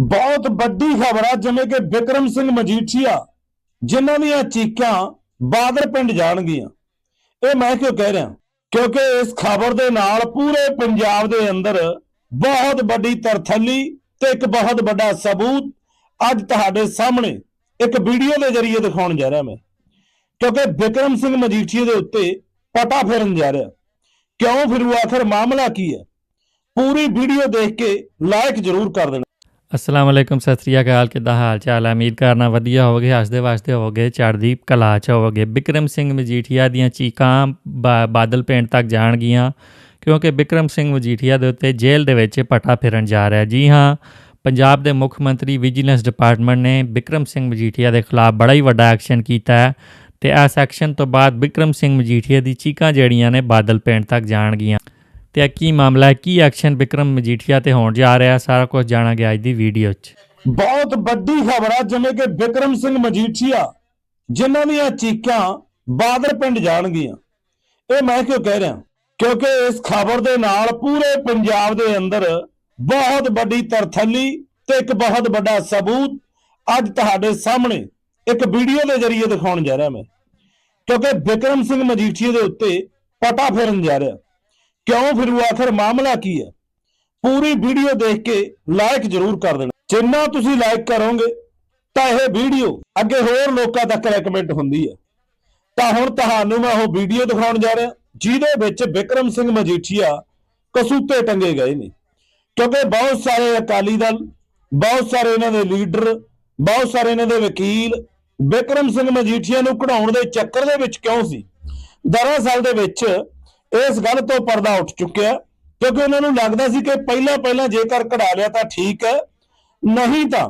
ਬਹੁਤ ਵੱਡੀ ਖਬਰ ਆ, ਜਿਵੇਂ ਕਿ ਵਿਕਰਮ ਸਿੰਘ ਮਜੀਠੀਆ, ਜਿਨ੍ਹਾਂ ਦੀਆਂ ਚੀਕਾਂ ਬਾਦਲ ਪਿੰਡ ਜਾਣਗੀਆਂ। ਇਹ ਮੈਂ ਕਿਉਂ ਕਹਿ ਰਿਹਾ? ਕਿਉਂਕਿ ਇਸ ਖਬਰ ਦੇ ਨਾਲ ਪੂਰੇ ਪੰਜਾਬ ਦੇ ਅੰਦਰ ਬਹੁਤ ਵੱਡੀ ਤਰਥੱਲੀ ਤੇ ਇੱਕ ਬਹੁਤ ਵੱਡਾ ਸਬੂਤ ਅੱਜ ਤੁਹਾਡੇ ਸਾਹਮਣੇ ਇੱਕ ਵੀਡੀਓ ਦੇ ਜ਼ਰੀਏ ਦਿਖਾਉਣ ਜਾ ਰਿਹਾ ਮੈਂ। ਕਿਉਂਕਿ ਵਿਕਰਮ ਸਿੰਘ ਮਜੀਠੀਆ ਦੇ ਉੱਤੇ ਪਟਾ ਫੇਰਨ ਜਾ ਰਿਹਾ। ਕਿਉਂ? ਫਿਰੂ ਆਖਰ ਮਾਮਲਾ ਕੀ ਹੈ? ਪੂਰੀ ਵੀਡੀਓ ਦੇਖ ਕੇ ਲਾਇਕ ਜ਼ਰੂਰ ਕਰ ਦੇਣਾ। ਅਸਲਾਮ ਵਾਲੇਕੁਮ ਸਤਿ ਸ੍ਰੀ ਅਕਾਲ, ਕਿੱਦਾਂ ਹਾਲ ਚਾਲ ਹੈ ਉਮੀਦ ਕਰਨਾ ਵਧੀਆ ਹੋਵੋਗੇ, ਹੱਸਦੇ ਵਾਸਤੇ ਹੋਵੋਗੇ, ਚੜ੍ਹਦੀ ਕਲਾ ਚ ਹੋਵੋਗੇ। ਬਿਕਰਮ ਸਿੰਘ ਮਜੀਠੀਆ ਦੀਆਂ ਚੀਕਾਂ ਬਾਦਲ ਪਿੰਡ ਤੱਕ ਜਾਣਗੀਆਂ, ਕਿਉਂਕਿ ਬਿਕਰਮ ਸਿੰਘ ਮਜੀਠੀਆ ਦੇ ਉੱਤੇ ਜੇਲ੍ਹ ਦੇ ਵਿੱਚ ਪਟਾ ਫਿਰਨ ਜਾ ਰਿਹਾ ਜੀ ਹਾਂ, ਪੰਜਾਬ ਦੇ ਮੁੱਖ ਮੰਤਰੀ ਵਿਜੀਲੈਂਸ ਡਿਪਾਰਟਮੈਂਟ ਨੇ ਬਿਕਰਮ ਸਿੰਘ ਮਜੀਠੀਆ ਦੇ ਖਿਲਾਫ ਬੜਾ ਹੀ ਵੱਡਾ ਐਕਸ਼ਨ ਕੀਤਾ ਹੈ ਤੇ ਇਸ ਐਕਸ਼ਨ ਤੋਂ ਬਾਅਦ ਬਿਕਰਮ ਸਿੰਘ ਮਜੀਠੀਆ ਦੀ ਚੀਕਾਂ ਜਿਹੜੀਆਂ ਨੇ ਬਾਦਲ ਪਿੰਡ ਤੱਕ ਜਾਣਗੀਆਂ। ਤੇ ਕੀ ਮਾਮਲਾ ਹੈ? ਕੀ ਐਕਸ਼ਨ ਬਿਕਰਮ ਮਜੀਠੀਆ ਤੇ ਹੋਣ ਜਾ ਰਿਹਾ? ਸਾਰਾ ਕੁਝ ਜਾਣਾਂਗੇ ਅੱਜ ਦੀ ਵੀਡੀਓ 'ਚ। ਬਹੁਤ ਵੱਡੀ ਖਬਰ ਆ, ਜਿਵੇਂ ਕਿ ਵਿਕਰਮ ਸਿੰਘ ਮਜੀਠੀਆ, ਜਿਨ੍ਹਾਂ ਦੀਆਂ ਚੀਕਾਂ ਬਾਦਲ ਪਿੰਡ ਜਾਣਗੀਆਂ। ਇਹ ਮੈਂ ਕਿਉਂ ਕਹਿ ਰਿਹਾ? ਕਿਉਂਕਿ ਇਸ ਖਬਰ ਦੇ ਨਾਲ ਪੂਰੇ ਪੰਜਾਬ ਦੇ ਅੰਦਰ ਬਹੁਤ ਵੱਡੀ ਤਰਥੱਲੀ ਤੇ ਇੱਕ ਬਹੁਤ ਵੱਡਾ ਸਬੂਤ ਅੱਜ ਤੁਹਾਡੇ ਸਾਹਮਣੇ ਇੱਕ ਵੀਡੀਓ ਦੇ ਜ਼ਰੀਏ ਦਿਖਾਉਣ ਜਾ ਰਿਹਾ ਮੈਂ। ਕਿਉਂਕਿ ਵਿਕਰਮ ਸਿੰਘ ਮਜੀਠੀਆ ਦੇ ਉੱਤੇ ਪਟਾ ਫੇਰਨ ਜਾ ਰਿਹਾ। ਕਿਉਂ? ਫਿਰੂ ਆਖਰ ਮਾਮਲਾ ਕੀ ਹੈ? ਪੂਰੀ ਵੀਡੀਓ ਦੇਖ ਕੇ ਲਾਇਕ ਜ਼ਰੂਰ ਕਰ ਦੇਣਾ। ਜਿੰਨਾ ਤੁਸੀਂ ਲਾਈਕ ਕਰੋਗੇ, ਤਾਂ ਇਹ ਵੀਡੀਓ ਅੱਗੇ ਹੋਰ ਲੋਕਾਂ ਤੱਕ ਰეკਮੈਂਡ ਹੁੰਦੀ ਹੈ। ਤਾਂ ਹੁਣ ਤੁਹਾਨੂੰ ਮੈਂ ਉਹ ਵੀਡੀਓ ਦਿਖਾਉਣ ਜਾ ਰਿਹਾ, ਜਿਹਦੇ ਵਿੱਚ ਵਿਕਰਮ ਸਿੰਘ ਮਜੀਠੀਆ ਕਸੂਤੇ ਟੰਗੇ ਗਏ ਨੇ। ਕਿਉਂਕਿ ਬਹੁਤ ਸਾਰੇ ਅਕਾਲੀ ਦਲ, ਬਹੁਤ ਸਾਰੇ ਇਹਨਾਂ ਦੇ ਲੀਡਰ, ਬਹੁਤ ਸਾਰੇ ਇਹਨਾਂ ਦੇ ਵਕੀਲ ਵਿਕਰਮ ਸਿੰਘ ਮਜੀਠੀਆ ਨੂੰ ਕਢਾਉਣ ਦੇ ਚੱਕਰ ਦੇ ਵਿੱਚ ਕਿਉਂ ਸੀ? ਦਰਅਸਲ ਦੇ ਵਿੱਚ ਇਸ ਗੱਲ ਤੋਂ ਪਰਦਾ ਉੱਠ ਚੁੱਕਿਆ ਕਿਉਂਕਿ ਉਹਨਾਂ ਨੂੰ ਲੱਗਦਾ ਸੀ ਕਿ ਪਹਿਲਾਂ ਪਹਿਲਾਂ ਜੇਕਰ ਕਢਾ ਲਿਆ ਤਾਂ ਠੀਕ ਹੈ, ਨਹੀਂ ਤਾਂ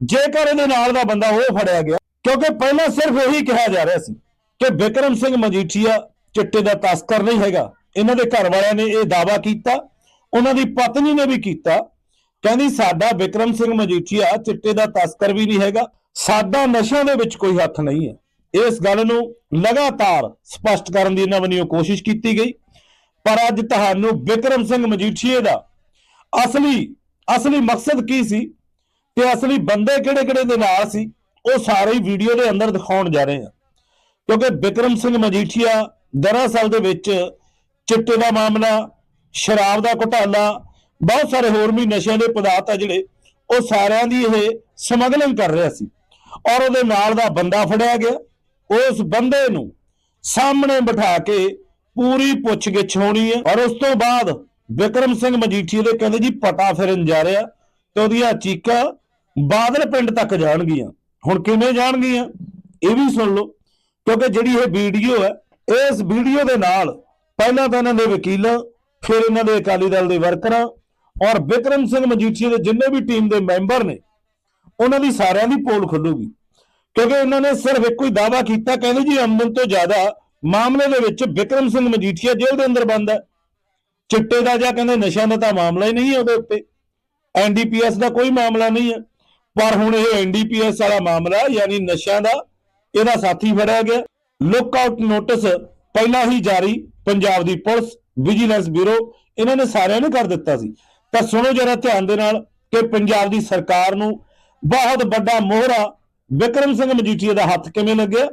ਜੇਕਰ ਇਹਦੇ ਨਾਲ ਦਾ ਬੰਦਾ ਉਹ ਫੜਿਆ ਗਿਆ, ਕਿਉਂਕਿ ਪਹਿਲਾਂ ਸਿਰਫ ਇਹੀ ਕਿਹਾ ਜਾ ਰਿਹਾ ਸੀ ਕਿ ਵਿਕਰਮ ਸਿੰਘ ਮਜੀਠੀਆ ਚਿੱਟੇ ਦਾ ਤਸਕਰ ਨਹੀਂ ਹੈਗਾ। ਇਹਨਾਂ ਦੇ ਘਰ ਵਾਲਿਆਂ ਨੇ ਇਹ ਦਾਵਾ ਕੀਤਾ, ਉਹਨਾਂ ਦੀ ਪਤਨੀ ਨੇ ਵੀ ਕੀਤਾ। ਕਹਿੰਦੀ, ਸਾਡਾ ਵਿਕਰਮ ਸਿੰਘ ਮਜੀਠੀਆ ਚਿੱਟੇ ਦਾ ਤਸਕਰ ਵੀ ਨਹੀਂ ਹੈਗਾ, ਸਾਡਾ ਨਸ਼ਿਆਂ ਦੇ ਵਿੱਚ ਕੋਈ ਹੱਥ ਨਹੀਂ ਹੈ। ਇਸ ਗੱਲ ਨੂੰ ਲਗਾਤਾਰ ਸਪਸ਼ਟ ਕਰਨ ਦੀ ਇਹਨਾਂ ਵੱਲੋਂ ਕੋਸ਼ਿਸ਼ ਕੀਤੀ ਗਈ। ਪਰ ਅੱਜ ਤੁਹਾਨੂੰ ਵਿਕਰਮ ਸਿੰਘ ਮਜੀਠੀਏ ਦਾ ਅਸਲੀ ਅਸਲੀ ਮਕਸਦ ਕੀ ਸੀ ਤੇ ਅਸਲੀ ਬੰਦੇ ਕਿਹੜੇ ਕਿਹੜੇ ਦੇ ਨਾਲ ਸੀ, ਉਹ ਸਾਰੇ ਹੀ ਵੀਡੀਓ ਦੇ ਅੰਦਰ ਦਿਖਾਉਣ ਜਾ ਰਹੇ ਹਾਂ। ਕਿਉਂਕਿ ਵਿਕਰਮ ਸਿੰਘ ਮਜੀਠੀਆ ਦਰਅਸਲ ਦੇ ਵਿੱਚ ਚਿੱਟੇ ਦਾ ਮਾਮਲਾ, ਸ਼ਰਾਬ ਦਾ ਘੁਟਾਲਾ, ਬਹੁਤ ਸਾਰੇ ਹੋਰ ਵੀ ਨਸ਼ਿਆਂ ਦੇ ਪਦਾਰਥ ਆ ਜਿਹੜੇ ਉਹ ਸਾਰਿਆਂ ਦੀ ਇਹ ਸਮਗਲਿੰਗ ਕਰ ਰਿਹਾ ਸੀ। ਔਰ ਉਹਦੇ ਨਾਲ ਦਾ ਬੰਦਾ ਫੜਿਆ ਗਿਆ। ਉਸ ਬੰਦੇ ਨੂੰ ਸਾਹਮਣੇ ਬਿਠਾ ਕੇ ਪੂਰੀ ਪੁੱਛਗਿੱਛ ਹੋਣੀ ਹੈ। ਔਰ ਉਸ ਤੋਂ ਬਾਅਦ ਵਿਕਰਮ ਸਿੰਘ ਮਜੀਠੀਆ ਦੇ ਕਹਿੰਦੇ ਜੀ, ਪਤਾ ਫਿਰਨ ਜਾ ਰਿਹਾ ਤੇ ਉਹਦੀਆਂ ਚੀਕਾਂ ਬਾਦਲ ਪਿੰਡ ਤੱਕ ਜਾਣਗੀਆਂ। ਹੁਣ ਕਿਵੇਂ ਜਾਣਗੀਆਂ? ਇਹ ਵੀ ਸੁਣ ਲਓ, ਕਿਉਂਕਿ ਜਿਹੜੀ ਇਹ ਵੀਡੀਓ ਹੈ, ਇਸ ਵੀਡੀਓ ਦੇ ਨਾਲ ਪਹਿਲਾਂ ਤਾਂ ਇਹਨਾਂ ਦੇ ਵਕੀਲਾਂ, ਫਿਰ ਇਹਨਾਂ ਦੇ ਅਕਾਲੀ ਦਲ ਦੇ ਵਰਕਰਾਂ ਔਰ ਵਿਕਰਮ ਸਿੰਘ ਮਜੀਠੀਆ ਦੇ ਜਿੰਨੇ ਵੀ ਟੀਮ ਦੇ ਮੈਂਬਰ ਨੇ, ਉਹਨਾਂ ਦੀ ਸਾਰਿਆਂ ਦੀ ਪੋਲ ਖੁੱਲੂਗੀ। ਕਿਉਂਕਿ ਉਹਨਾਂ ਨੇ ਸਿਰਫ ਇੱਕੋ ਹੀ ਦਾਵਾ ਕੀਤਾ, ਕਹਿੰਦੇ ਜੀ ਅਮਨ ਤੋਂ ਜ਼ਿਆਦਾ ਮਾਮਲੇ ਦੇ ਵਿੱਚ ਵਿਕਰਮ ਸਿੰਘ ਮਜੀਠੀਆ ਜੇਲ੍ਹ ਦੇ ਅੰਦਰ ਬੰਦ ਹੈ। ਚਿੱਟੇ ਦਾ ਜਾਂ ਕਹਿੰਦੇ ਨਸ਼ਿਆਂ ਦਾ ਤਾਂ ਮਾਮਲਾ ਹੀ ਨਹੀਂ ਹੈ ਉਹਦੇ ਉੱਤੇ। ਐਨਡੀਪੀਐਸ ਦਾ ਕੋਈ ਮਾਮਲਾ ਨਹੀਂ ਹੈ। ਪਰ ਹੁਣ ਇਹ ਐਨਡੀਪੀਐਸ ਵਾਲਾ ਮਾਮਲਾ ਯਾਨੀ ਨਸ਼ਿਆਂ ਦਾ, ਇਹਦਾ ਸਾਥੀ ਫੜਿਆ ਗਿਆ। ਲੁੱਕ-ਆਊਟ ਨੋਟਿਸ ਪਹਿਲਾਂ ਹੀ ਜਾਰੀ, ਪੰਜਾਬ ਦੀ ਪੁਲਿਸ ਵਿਜੀਲੈਂਸ ਬਿਊਰੋ ਇਹਨਾਂ ਨੇ ਸਾਰਿਆਂ ਨੇ ਕਰ ਦਿੱਤਾ ਸੀ। ਤਾਂ ਸੁਣੋ ਜਰਾ ਧਿਆਨ ਦੇ ਨਾਲ ਕਿ ਪੰਜਾਬ ਦੀ ਸਰਕਾਰ ਨੂੰ ਬਹੁਤ ਵੱਡਾ ਮੋਹਰਾ ਵਿਕਰਮ ਸਿੰਘ ਮਜੀਠੀਏ ਦਾ ਹੱਥ ਕਿਵੇਂ ਲੱਗਿਆ?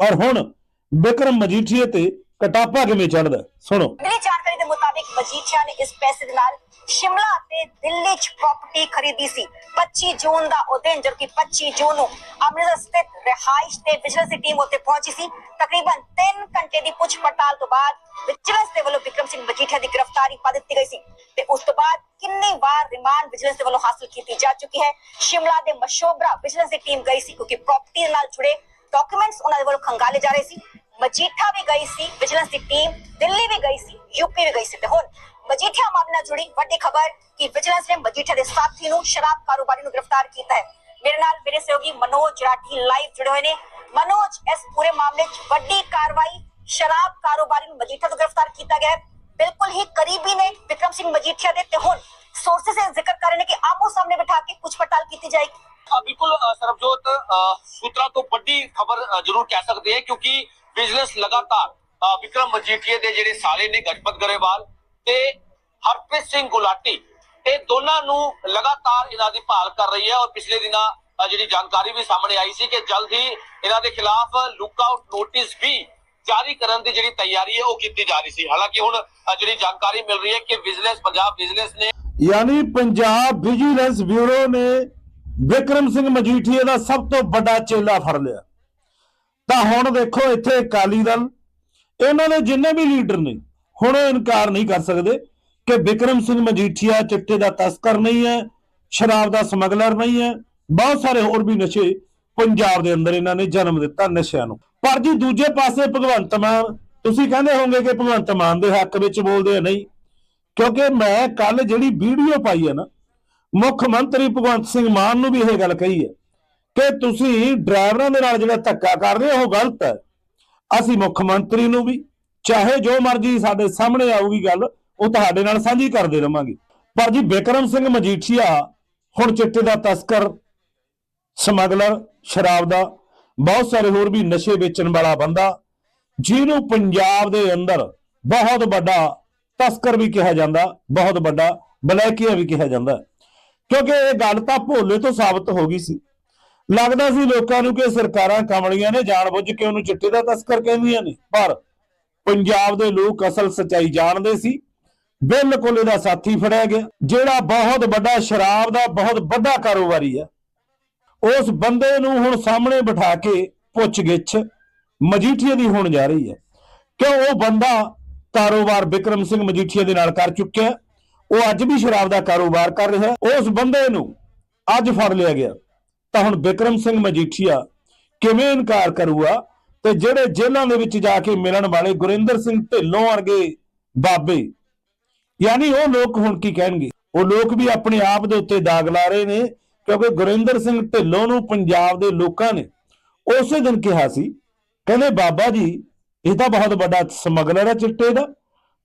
ਔਰ ਹੁਣ ਵਿਕਰਮ ਮਜੀਠੀਏ ਤੇ ਕਟਾਪਾ ਕਿਵੇਂ ਚੜਦਾ ਸੁਣੋ। ਮਿਲੀ ਜਾਣਕਾਰੀ ਦੇ ਮੁਤਾਬਿਕ ਮਜੀਠੀਆ ਨੇ ਇਸ ਪੈਸੇ ਦੇ ਨਾਲ ਸ਼ਿਮਲਾ ਤੇ ਦਿੱਲੀ 'ਚ ਪ੍ਰਾਪਰਟੀ ਖਰੀਦੀ ਸੀ। 25 ਜੂਨ ਦਾ ਉਹ ਦਿਨ ਜਦ ਕਿ 25 ਜੂਨ ਨੂੰ ਅੰਮ੍ਰਿਤਸਰ ਸਥਿਤ ਰਿਹਾਇਸ਼ ਤੇ ਵਿਜੀਲੈਂਸ ਦੀ ਟੀਮ ਉੱਤੇ ਪਹੁੰਚੀ ਸੀ, ਤਕਰੀਬਨ 3 ਘੰਟੇ ਦੀ ਪੁੱਛ ਪੜਤਾਲ ਤੋਂ ਬਾਅਦ ਵਿਜੀਲੈਂਸ ਦੇ ਵੱਲੋਂ ਵਿਕਰਮ ਸਿੰਘ ਮਜੀਠੀਆ ਦੀ ਗ੍ਰਿਫਤਾਰੀ ਪਾ ਦਿੱਤੀ ਗਈ ਸੀ ਤੇ ਉਸ ਤੋਂ ਬਾਅਦ ਕਿੰਨੀ ਵਾਰ ਰਿਮਾਂਡ ਵਿਜੀਲੈਂਸ ਦੇ ਵੱਲੋਂ ਹਾਸਲ ਕੀਤੀ ਜਾ ਚੁੱਕੀ ਹੈ, ਸ਼ਿਮਲਾ ਦੇ ਮਸ਼ੋਬਰਾ ਵਿਜੀਲੈਂਸ ਦੀ ਟੀਮ ਗਈ ਸੀ ਕਿਉਂਕਿ ਪ੍ਰਾਪਰਟੀ ਨਾਲ ਜੁੜੇ ਡਾਕੂਮੈਂਟਸ ਉਹਨਾਂ ਦੇ ਵੱਲੋਂ ਖੰਗਾਲੇ ਜਾ ਰਹੇ ਸੀ। ਮਜੀਠਾ ਵੀ ਗਈ ਸੀ, ਵਿਜੀਲੈਂਸ ਦੀ ਟੀਮ ਦਿੱਲੀ ਵੀ ਗਈ ਸੀ ਯੂਪੀ ਵੀ ਗਈ ਸੀ ਤੇ ਹੁਣ ਮਜੀਠਾ ਮਾਮਲੇ ਨਾਲ ਜੁੜੀ ਵੱਡੀ ਖਬਰ ਕਿ ਵਿਜੀਲੈਂਸ ਨੇ ਮਜੀਠਾ ਦੇ ਸਾਥੀ ਨੂੰ ਸ਼ਰਾਬ ਕਾਰੋਬਾਰੀ ਨੂੰ ਗ੍ਰਿਫਤਾਰ ਕੀਤਾ ਹੈ ਮੇਰੇ ਨਾਲ ਮੇਰੇ ਸਹਿਯੋਗੀ ਮਨੋਜ ਰਾਠੀ ਲਾਈਵ ਜੁੜੇ ਹੋਏ ਨੇ ਮਨੋਜ ਇਸ ਪੂਰੇ ਮਾਮਲੇ 'ਚ ਵੱਡੀ ਕਾਰਵਾਈ ਸ਼ਰਾਬ ਕਾਰੋਬਾਰੀ ਨੂੰ ਮਜੀਠਾ ਤੋਂ ਗ੍ਰਿਫਤਾਰ ਕੀਤਾ ਗਿਆ ਹੈ ਬਿਲਕੁਲ ਹੀ ਕਰੀਬੀ ਨੇ ਵਿਕਰਮ ਸਿੰਘ ਮਜੀਠੀਆ ਦੇ ਤੇ ਹੁਣ ਸੋਰਸਸ ਇਹ ਜ਼ਿਕਰ ਕਰ ਰਹੇ ਨੇ ਕਿ ਆਮੋ ਸਾਹਮਣੇ ਬਿਠਾ ਕੇ ਪੁੱਛ ਪੜਤਾਲ ਕੀਤੀ ਜਾਏਗੀ ਅ, ਬਿਲਕੁਲ ਅ, ਸਰਬਜੋਤ ਅ, ਸੂਤਰਾਂ ਤੋਂ ਵੱਡੀ ਖਬਰ ਅ, ਜ਼ਰੂਰ ਕਹਿ ਸਕਦੇ ਹਾਂ ਕਿਉਂਕਿ ਬਿਜ਼ਨਸ ਲਗਾਤਾਰ ਤੇ ਹਰਪ੍ਰੀਤ ਸਿੰਘ ਗੁਲਾਟੀ, ਇਹ ਦੋਨਾਂ ਨੂੰ ਲਗਾਤਾਰ ਇਹਨਾਂ ਦੀ ਭਾਲ ਕਰ ਰਹੀ ਹੈ ਔਰ ਪਿਛਲੇ ਦਿਨਾਂ ਜਿਹੜੀ ਜਾਣਕਾਰੀ ਵੀ ਸਾਹਮਣੇ ਆਈ ਸੀ ਕਿ ਜਲਦ ਹੀ ਇਹਨਾਂ ਦੇ ਖਿਲਾਫ ਲੁੱਕਆਊਟ ਨੋਟਿਸ ਵੀ ਜਾਰੀ ਕਰਨ ਦੀ ਜਿਹੜੀ ਤਿਆਰੀ ਹੈ ਉਹ ਕੀਤੀ ਜਾ ਰਹੀ ਸੀ। ਹਾਲਾਂਕਿ ਹੁਣ ਜਿਹੜੀ ਜਾਣਕਾਰੀ ਮਿਲ ਰਹੀ ਹੈ ਕਿ ਵਿਜੀਲੈਂਸ, ਪੰਜਾਬ ਵਿਜੀਲੈਂਸ ਨੇ ਯਾਨੀ ਪੰਜਾਬ ਵਿਜੀਲੈਂਸ ਬਿਊਰੋ ਨੇ ਵਿਕਰਮ ਸਿੰਘ ਮਜੀਠੀਆ ਦਾ ਸਭ ਤੋਂ ਵੱਡਾ ਚੇਲਾ ਫੜ ਲਿਆ। ਤਾਂ ਹੁਣ ਦੇਖੋ ਇੱਥੇ ਅਕਾਲੀ ਦਲ, ਇਹਨਾਂ ਦੇ ਜਿੰਨੇ ਵੀ ਲੀਡਰ ਨੇ ਹੁਣ ਇਨਕਾਰ ਨਹੀਂ ਕਰ ਸਕਦੇ ਕਿ ਵਿਕਰਮ ਸਿੰਘ ਮਜੀਠੀਆ ਚਿੱਟੇ ਦਾ ਤਸਕਰ ਨਹੀਂ ਹੈ, ਸ਼ਰਾਬ ਦਾ ਸਮਗਲਰ ਨਹੀਂ ਹੈ, ਬਹੁਤ ਸਾਰੇ ਹੋਰ ਵੀ ਨਸ਼ੇ ਪੰਜਾਬ ਦੇ ਅੰਦਰ ਇਹਨਾਂ ਨੇ ਜਨਮ ਦਿੱਤਾ ਨਸ਼ਿਆਂ ਨੂੰ। ਪਰ ਜੀ ਦੂਜੇ ਪਾਸੇ ਭਗਵੰਤ ਮਾਨ, ਤੁਸੀਂ ਕਹਿੰਦੇ ਹੋਵੋਗੇ ਕਿ ਭਗਵੰਤ ਮਾਨ ਦੇ ਹੱਕ ਵਿੱਚ ਬੋਲਦੇ ਆ ਨਹੀਂ? ਕਿਉਂਕਿ ਮੈਂ ਕੱਲ ਜਿਹੜੀ ਵੀਡੀਓ ਪਾਈ ਹੈ ਨਾ, ਮੁੱਖ ਮੰਤਰੀ ਭਗਵੰਤ ਸਿੰਘ ਮਾਨ ਨੂੰ ਵੀ ਇਹ ਗੱਲ ਕਹੀ ਹੈ ਕਿ ਤੁਸੀਂ ਡਰਾਈਵਰਾਂ ਦੇ ਨਾਲ ਜਿਹੜਾ ਧੱਕਾ ਕਰ ਰਹੇ ਹੋ, ਉਹ ਗਲਤ ਹੈ। ਅਸੀਂ ਮੁੱਖ ਮੰਤਰੀ ਨੂੰ ਵੀ ਚਾਹੇ ਜੋ ਮਰਜ਼ੀ ਸਾਡੇ ਸਾਹਮਣੇ ਆਊਗੀ ਗੱਲ, ਉਹ ਤੁਹਾਡੇ ਨਾਲ ਸਾਂਝੀ ਕਰਦੇ ਰਵਾਂਗੇ। ਪਰ ਜੀ ਬਿਕਰਮ ਸਿੰਘ ਮਜੀਠੀਆ ਹੁਣ ਚਿੱਟੇ ਦਾ ਤਸਕਰ, ਸਮਗਲਰ, ਸ਼ਰਾਬ ਦਾ, ਬਹੁਤ ਸਾਰੇ ਹੋਰ ਵੀ ਨਸ਼ੇ ਵੇਚਣ ਵਾਲਾ ਬੰਦਾ, ਜਿਹਨੂੰ ਪੰਜਾਬ ਦੇ ਅੰਦਰ ਬਹੁਤ ਵੱਡਾ ਤਸਕਰ ਵੀ ਕਿਹਾ ਜਾਂਦਾ, ਬਹੁਤ ਵੱਡਾ ਬਲੈਕੀਆ ਵੀ ਕਿਹਾ ਜਾਂਦਾ। ਕਿਉਂਕਿ ਇਹ ਗੱਲ ਤਾਂ ਭੋਲੇ ਤੋਂ ਸਾਬਤ ਹੋ ਗਈ ਸੀ। ਲੱਗਦਾ ਸੀ ਲੋਕਾਂ ਨੂੰ ਕਿ ਸਰਕਾਰਾਂ ਕਮਲੀਆਂ ਨੇ, ਜਾਣਬੁੱਝ ਕੇ ਉਹਨੂੰ ਚਿੱਟੇ ਦਾ ਤਸਕਰ ਕਹਿੰਦੀਆਂ ਨੇ। ਪਰ ਪੰਜਾਬ ਦੇ ਲੋਕ ਅਸਲ ਸਚਾਈ ਜਾਣਦੇ ਸੀ। ਬਿਲਕੁਲ ਇਹਦਾ ਸਾਥੀ ਫੜਿਆ ਗਿਆ। ਜਿਹੜਾ ਬਹੁਤ ਵੱਡਾ ਸ਼ਰਾਬ ਦਾ ਬਹੁਤ ਵੱਡਾ ਕਾਰੋਬਾਰੀ ਹੈ ਉਸ ਬੰਦੇ ਨੂੰ ਹੁਣ ਸਾਹਮਣੇ ਬਿਠਾ ਕੇ ਪੁੱਛਗਿੱਛ ਮਜੀਠੀਆ ਦੀ ਹੋਣ ਜਾ ਰਹੀ ਹੈ। ਕਿਉਂ ਉਹ ਬੰਦਾ ਕਾਰੋਬਾਰ ਵਿਕਰਮ ਸਿੰਘ ਮਜੀਠੀਆ ਦੇ ਨਾਲ ਕਰ ਚੁੱਕਿਆ ਉਹ ਅੱਜ ਵੀ ਸ਼ਰਾਬ ਦਾ ਕਾਰੋਬਾਰ ਕਰ ਰਿਹਾ ਉਸ ਬੰਦੇ ਨੂੰ ਅੱਜ ਫੜ ਲਿਆ ਗਿਆ। ਤਾਂ ਹੁਣ ਵਿਕਰਮ ਸਿੰਘ ਮਜੀਠੀਆ ਕਿਵੇਂ ਇਨਕਾਰ ਕਰੂਗਾ? ਤੇ ਜਿਹੜੇ ਜੇਲ੍ਹਾਂ ਦੇ ਵਿੱਚ ਜਾ ਕੇ ਮਿਲਣ ਵਾਲੇ ਗੁਰਿੰਦਰ ਸਿੰਘ ਢਿੱਲੋਂ ਵਰਗੇ ਬਾਬੇ, ਯਾਨੀ ਉਹ ਲੋਕ ਹੁਣ ਕੀ ਕਹਿਣਗੇ? ਉਹ ਲੋਕ ਵੀ ਆਪਣੇ ਆਪ ਦੇ ਉੱਤੇ ਦਾਗ ਲਾ ਰਹੇ ਨੇ, ਕਿਉਂਕਿ ਗੁਰਿੰਦਰ ਸਿੰਘ ਢਿੱਲੋਂ ਨੂੰ ਪੰਜਾਬ ਦੇ ਲੋਕਾਂ ਨੇ ਉਸੇ ਦਿਨ ਕਿਹਾ ਸੀ, ਕਹਿੰਦੇ ਬਾਬਾ ਜੀ, ਇਹ ਤਾਂ ਬਹੁਤ ਵੱਡਾ ਸਮਗਲਰ ਹੈ ਚਿੱਟੇ ਦਾ,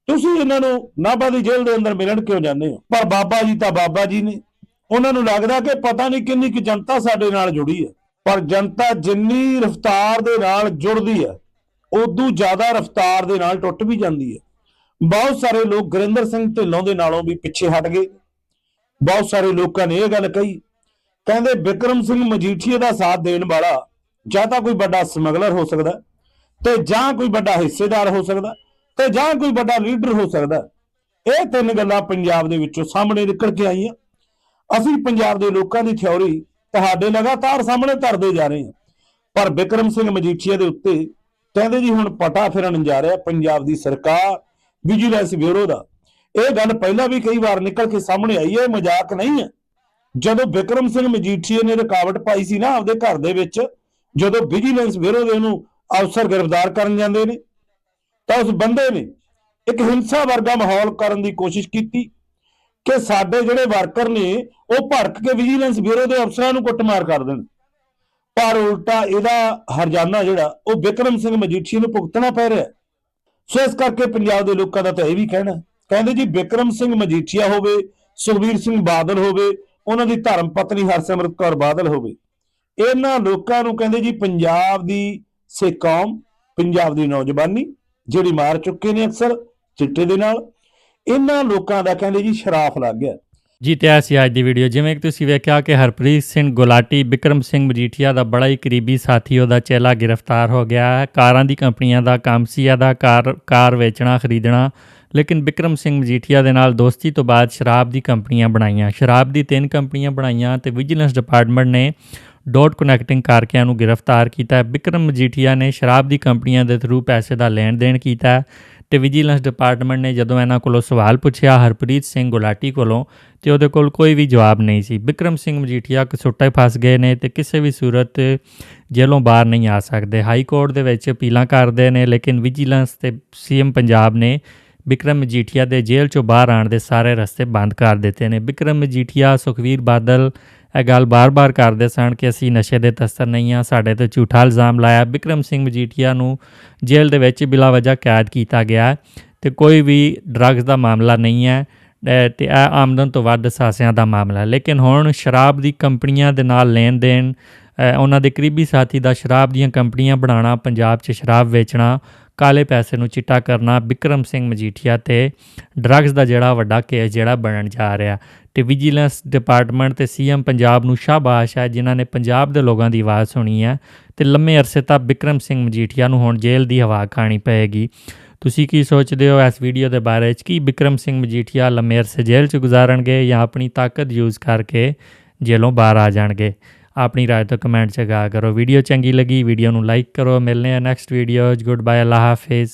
ਤੁਸੀਂ ਇਹਨਾਂ ਨੂੰ ਨਾਭਾ ਦੀ ਜੇਲ੍ਹ ਦੇ ਅੰਦਰ ਮਿਲਣ ਕਿਉਂ ਜਾਂਦੇ ਹੋ? ਪਰ ਬਾਬਾ ਜੀ ਤਾਂ ਬਾਬਾ ਜੀ ਨੇ, ਉਹਨਾਂ ਨੂੰ ਲੱਗਦਾ ਕਿ ਪਤਾ ਨਹੀਂ ਕਿੰਨੀ ਕਿ ਜਨਤਾ ਸਾਡੇ ਨਾਲ ਜੁੜੀ ਹੈ। ਪਰ ਜਨਤਾ ਜਿੰਨੀ ਰਫ਼ਤਾਰ ਦੇ ਨਾਲ ਜੁੜਦੀ ਹੈ ਉਦੋਂ ਜ਼ਿਆਦਾ ਰਫ਼ਤਾਰ ਦੇ ਨਾਲ ਟੁੱਟ ਵੀ ਜਾਂਦੀ ਹੈ। ਬਹੁਤ ਸਾਰੇ ਲੋਕ ਗੁਰਿੰਦਰ ਸਿੰਘ ਢਿੱਲੋਂ ਦੇ ਨਾਲੋਂ ਵੀ ਪਿੱਛੇ ਹਟ ਗਏ। ਬਹੁਤ ਸਾਰੇ ਲੋਕਾਂ ਨੇ ਇਹ ਗੱਲ ਕਹੀ ਕਹਿੰਦੇ ਵਿਕਰਮ ਸਿੰਘ ਮਜੀਠੀਏ ਦਾ ਸਾਥ ਦੇਣ ਵਾਲਾ ਜਾਂ ਤਾਂ ਕੋਈ ਵੱਡਾ ਸਮਗਲਰ ਹੋ ਸਕਦਾ ਹੈ, ਤੇ ਜਾਂ ਕੋਈ ਵੱਡਾ ਹਿੱਸੇਦਾਰ ਹੋ ਸਕਦਾ ਹੈ, ਤੇ ਜਾਂ ਕੋਈ ਵੱਡਾ ਲੀਡਰ ਹੋ ਸਕਦਾ। ਇਹ ਤਿੰਨ ਗੱਲਾਂ ਪੰਜਾਬ ਦੇ ਵਿੱਚੋਂ ਸਾਹਮਣੇ ਨਿਕਲ ਕੇ ਆਈਆਂ। ਅਸੀਂ ਪੰਜਾਬ ਦੇ ਲੋਕਾਂ ਦੀ ਥਿਉਰੀ ਤੁਹਾਡੇ ਲਗਾਤਾਰ ਸਾਹਮਣੇ ਧਰਦੇ ਜਾ ਰਹੇ ਹਾਂ। ਪਰ ਵਿਕਰਮ ਸਿੰਘ ਮਜੀਠੀਆ ਦੇ ਉੱਤੇ ਕਹਿੰਦੇ ਜੀ ਹੁਣ ਪਟਾ ਫਿਰਨ ਜਾ ਰਿਹਾ ਪੰਜਾਬ ਦੀ ਸਰਕਾਰ ਵਿਜੀਲੈਂਸ ਬਿਊਰੋ ਦਾ। ਇਹ ਗੱਲ ਪਹਿਲਾਂ ਵੀ ਕਈ ਵਾਰ ਨਿਕਲ ਕੇ ਸਾਹਮਣੇ ਆਈ ਹੈ, ਇਹ ਮਜ਼ਾਕ ਨਹੀਂ ਹੈ। ਜਦੋਂ ਵਿਕਰਮ ਸਿੰਘ ਮਜੀਠੀਆ ਨੇ ਰੁਕਾਵਟ ਪਾਈ ਸੀ ਨਾ ਆਪਦੇ ਘਰ ਦੇ ਵਿੱਚ, ਜਦੋਂ ਵਿਜੀਲੈਂਸ ਬਿਊਰੋ ਦੇ ਉਹਨੂੰ ਅਫਸਰ ਗ੍ਰਿਫਤਾਰ ਕਰਨ ਜਾਂਦੇ ਨੇ, ਤਾਂ ਉਸ ਬੰਦੇ ਨੇ ਇੱਕ ਹਿੰਸਾ ਵਰਗਾ ਮਾਹੌਲ ਕਰਨ ਦੀ ਕੋਸ਼ਿਸ਼ ਕੀਤੀ। ਕਿ ਸਾਡੇ ਜਿਹੜੇ ਵਰਕਰ ਨੇ, ਉਹ ਭੜਕ ਕੇ ਵਿਜੀਲੈਂਸ ਬਿਊਰੋ ਦੇ ਅਫਸਰਾਂ ਨੂੰ ਕੁੱਟਮਾਰ ਕਰ ਦੇਣ। ਪਰ ਉਲਟਾ ਇਹਦਾ ਹਰਜਾਨਾ ਜਿਹੜਾ, ਉਹ ਵਿਕਰਮ ਸਿੰਘ ਮਜੀਠੀਆ ਨੂੰ ਭੁਗਤਣਾ ਪੈ ਰਿਹਾ। ਸੋ ਇਸ ਕਰਕੇ ਪੰਜਾਬ ਦੇ ਲੋਕਾਂ ਦਾ ਤਾਂ ਇਹ ਵੀ ਕਹਿਣਾ ਕਹਿੰਦੇ ਜੀ, ਵਿਕਰਮ ਸਿੰਘ ਮਜੀਠੀਆ ਹੋਵੇ, ਸੁਖਬੀਰ ਸਿੰਘ ਬਾਦਲ ਹੋਵੇ, ਉਹਨਾਂ ਦੀ ਧਰਮ ਪਤਨੀ ਹਰਸਿਮਰਤ ਕੌਰ ਬਾਦਲ ਹੋਵੇ। ਇਹਨਾਂ ਲੋਕਾਂ ਨੂੰ ਕਹਿੰਦੇ ਜੀ, ਪੰਜਾਬ ਦੀ ਸੇ ਕੌਮ, ਪੰਜਾਬ ਦੀ ਨੌਜਵਾਨੀ, ਜਿਹੜੀ ਮਾਰ ਚੁੱਕੇ ਨੇ ਅਕਸਰ, ਚਿੱਟੇ ਦੇ ਨਾਲ ਇਹਨਾਂ ਲੋਕਾਂ ਦਾ ਕਹਿੰਦੇ ਜੀ ਸ਼ਰਾਫ ਲੱਗ ਗਿਆ। ਜੀ ਤੇ ਇਹ ਸੀ ਅੱਜ ਦੀ ਵੀਡੀਓ ਜਿਵੇਂ ਕਿ ਤੁਸੀਂ ਵੇਖਿਆ ਕਿ ਹਰਪ੍ਰੀਤ ਸਿੰਘ ਗੁਲਾਟੀ, ਬਿਕਰਮ ਸਿੰਘ ਮਜੀਠੀਆ ਦਾ ਬੜਾ ਹੀ ਕਰੀਬੀ ਸਾਥੀ, ਉਹਦਾ ਚੇਲਾ ਗ੍ਰਿਫਤਾਰ ਹੋ ਗਿਆ ਹੈ। ਕਾਰਾਂ ਦੀ ਕੰਪਨੀਆਂ ਦਾ ਕੰਮ ਸੀ ਇਹਦਾ ਕਾਰ ਕਾਰ ਵੇਚਣਾ, ਖਰੀਦਣਾ। ਲੇਕਿਨ ਬਿਕਰਮ ਸਿੰਘ ਮਜੀਠੀਆ ਦੇ ਨਾਲ ਦੋਸਤੀ ਤੋਂ ਬਾਅਦ ਸ਼ਰਾਬ ਦੀ ਕੰਪਨੀਆਂ ਬਣਾਈਆਂ। ਸ਼ਰਾਬ ਦੀ ਤਿੰਨ ਕੰਪਨੀਆਂ ਬਣਾਈਆਂ ਤੇ ਵਿਜੀਲੈਂਸ ਡਿਪਾਰਟਮੈਂਟ ਨੇ ਡੋਟ ਕਨੈਕਟਿੰਗ ਕਾਰਕਿਆਂ ਨੂੰ ਗ੍ਰਿਫਤਾਰ ਕੀਤਾ ਹੈ। ਬਿਕਰਮ ਮਜੀਠੀਆ ਨੇ ਸ਼ਰਾਬ ਦੀ ਕੰਪਨੀਆਂ ਦੇ ਥਰੂ ਪੈਸੇ ਦਾ ਲੈਣ ਦੇਣ ਕੀਤਾ ਤੇ ਵਿਜੀਲੈਂਸ ਡਿਪਾਰਟਮੈਂਟ ਨੇ ਜਦੋਂ ਇਹਨਾਂ ਕੋਲੋਂ ਸਵਾਲ ਪੁੱਛਿਆ ਹਰਪ੍ਰੀਤ ਸਿੰਘ ਗੁਲਾਟੀ ਕੋਲੋਂ, ਤੇ ਉਹਦੇ ਕੋਲ ਕੋਈ ਵੀ ਜਵਾਬ ਨਹੀਂ ਸੀ। ਬਿਕਰਮ ਸਿੰਘ ਮਜੀਠੀਆ ਕਸੁੱਟੇ ਫਸ ਗਏ ਨੇ ਤੇ ਕਿਸੇ ਵੀ ਸੂਰਤ ਜੇਲੋਂ ਬਾਹਰ ਨਹੀਂ ਆ ਸਕਦੇ। ਹਾਈ ਕੋਰਟ ਦੇ ਵਿੱਚ ਅਪੀਲਾਂ ਕਰਦੇ ਨੇ, ਲੇਕਿਨ ਵਿਜੀਲੈਂਸ ਤੇ ਸੀਐਮ ਪੰਜਾਬ ਨੇ ਬਿਕਰਮ ਮਜੀਠੀਆ ਦੇ ਜੇਲ੍ਹ ਚੋਂ ਬਾਹਰ ਆਉਣ ਦੇ ਸਾਰੇ ਰਸਤੇ ਬੰਦ ਕਰ ਦਿੱਤੇ ਨੇ। ਬਿਕਰਮ ਮਜੀਠੀਆ, ਸੁਖਵੀਰ ਬਾਦਲ ਇਹ ਗੱਲ ਬਾਰ-ਬਾਰ ਕਰਦੇ ਸਨ ਕਿ ਅਸੀਂ ਨਸ਼ੇ ਦੇ ਤਸਰ ਨਹੀਂ ਆ ਸਾਡੇ ਤੇ ਝੂਠਾ ਇਲਜ਼ਾਮ ਲਾਇਆ। ਬਿਕਰਮ ਸਿੰਘ ਮਜੀਠੀਆ ਨੂੰ ਜੇਲ੍ਹ ਦੇ ਵਿੱਚ ਬਿਲਾ ਵਜ੍ਹਾ ਕੈਦ ਕੀਤਾ ਗਿਆ ਹੈ ਤੇ ਕੋਈ ਵੀ ਡਰੱਗਸ ਦਾ ਮਾਮਲਾ ਨਹੀਂ ਹੈ ਅਹ ਤੇ ਇਹ ਆਮਦਨ ਤੋਂ ਵੱਧ ਸਾਸਿਆਂ ਦਾ ਮਾਮਲਾ ਲੇਕਿਨ ਹੁਣ ਸ਼ਰਾਬ ਦੀ ਕੰਪਨੀਆਂ ਦੇ ਨਾਲ ਲੈਣ ਦੇਣ ਉਹਨਾਂ ਦੇ ਕਰੀਬੀ ਸਾਥੀ ਦਾ ਸ਼ਰਾਬ ਦੀਆਂ ਕੰਪਨੀਆਂ ਬਣਾਉਣਾ, ਪੰਜਾਬ 'ਚ ਸ਼ਰਾਬ ਵੇਚਣਾ ਕਾਲੇ ਪੈਸੇ ਨੂੰ ਚਿੱਟਾ ਕਰਨਾ, ਬਿਕਰਮ ਸਿੰਘ ਮਜੀਠੀਆ ਤੇ ਡਰੱਗਸ ਦਾ ਜਿਹੜਾ ਵੱਡਾ ਕੇਸ ਜਿਹੜਾ ਬਣਨ ਜਾ ਰਿਹਾ। ਤੇ ਵਿਜੀਲੈਂਸ ਡਿਪਾਰਟਮੈਂਟ ਤੇ ਸੀਐਮ ਪੰਜਾਬ ਨੂੰ ਸ਼ਾਬਾਸ਼ ਹੈ, ਜਿਨ੍ਹਾਂ ਨੇ ਪੰਜਾਬ ਦੇ ਲੋਕਾਂ ਦੀ ਆਵਾਜ਼ ਸੁਣੀ ਹੈ। ਤੇ ਲੰਮੇ ਅਰਸੇ ਤੱਕ ਬਿਕਰਮ ਸਿੰਘ ਮਜੀਠੀਆ ਨੂੰ ਹੁਣ ਜੇਲ੍ਹ ਦੀ ਹਵਾ ਖਾਣੀ ਪਏਗੀ। ਤੁਸੀਂ ਕੀ ਸੋਚਦੇ ਹੋ ਇਸ ਵੀਡੀਓ ਦੇ ਬਾਰੇ ਚ? ਕਿ ਬਿਕਰਮ ਸਿੰਘ ਮਜੀਠੀਆ ਲੰਮੇ ਅਰਸੇ ਜੇਲ੍ਹ ਚ ਗੁਜ਼ਾਰਨਗੇ ਜਾਂ ਆਪਣੀ ਤਾਕਤ ਯੂਜ਼ ਕਰਕੇ ਜੇਲੋਂ ਬਾਹਰ ਆ ਜਾਣਗੇ? ਆਪਣੀ ਰਾਏ ਤੋਂ ਕਮੈਂਟ ਚ ਗਾ ਕਰੋ। ਵੀਡੀਓ ਚੰਗੀ ਲੱਗੀ, ਵੀਡੀਓ ਨੂੰ ਲਾਈਕ ਕਰੋ। ਮਿਲਨੇ ਆ ਨੈਕਸਟ ਵੀਡੀਓ ਗੁੱਡ ਬਾਏ ਅੱਲਾ ਹਾਫਿਜ਼